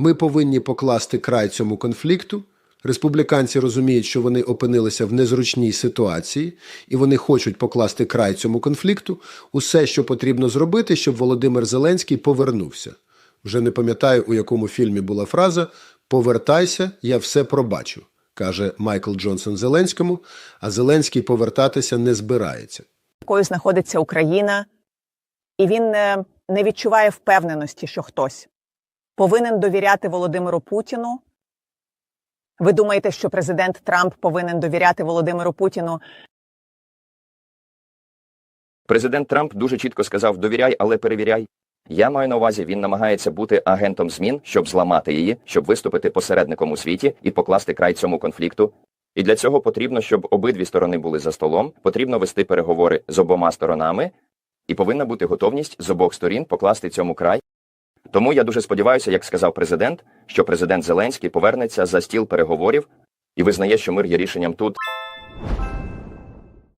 Ми повинні покласти край цьому конфлікту. Республіканці розуміють, що вони опинилися в незручній ситуації, і вони хочуть покласти край цьому конфлікту. Усе, що потрібно зробити, щоб Володимир Зеленський повернувся. Вже не пам'ятаю, у якому фільмі була фраза Повертайся, я все пробачу, каже Майкл Джонсон Зеленському, а Зеленський повертатися не збирається. якою знаходиться Україна, і він не, не відчуває впевненості, що хтось повинен довіряти Володимиру Путіну. Ви думаєте, що президент Трамп повинен довіряти Володимиру Путіну? Президент Трамп дуже чітко сказав: довіряй, але перевіряй. Я маю на увазі, він намагається бути агентом змін, щоб зламати її, щоб виступити посередником у світі і покласти край цьому конфлікту. І для цього потрібно, щоб обидві сторони були за столом, потрібно вести переговори з обома сторонами, і повинна бути готовність з обох сторін покласти цьому край. Тому я дуже сподіваюся, як сказав президент, що президент Зеленський повернеться за стіл переговорів і визнає, що мир є рішенням тут.